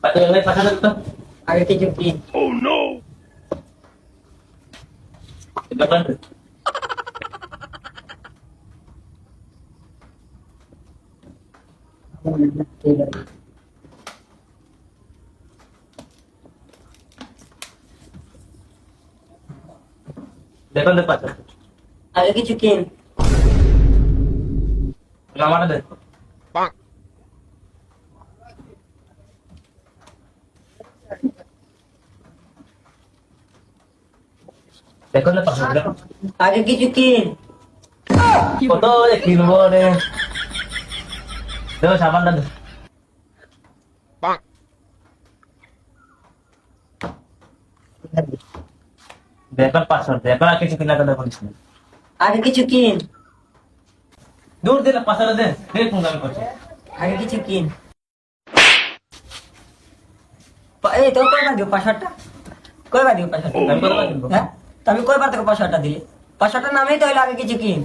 Pati yang lain nakalag to. Arti. Oh no! depan ba? Depan depan. Ayo kita cukin. Lama deh দেখ না পাঁচশো দেখুন আগে কিছু কিন কত যে কিনবো রে। দেখো সাবানটা দে। দেখুন পাঁচশো দেখুন আর কিছু কিনা কথা বলিস না। আগে কিছু কিন। দূর দিলে পাঁচশো দে। দেখ ফোন আমি করছি। আগে কিছু কিন। এই তো কয়বার দিও পাঁচশোটা? কয়বার দিও পাঁচশোটা? আমি কত কিনবো? হ্যাঁ? তুমি কয়বার তোকে পাঁচশোটা দিলে? পাঁচশোটা নামেই তো হইল আগে কিছু কিন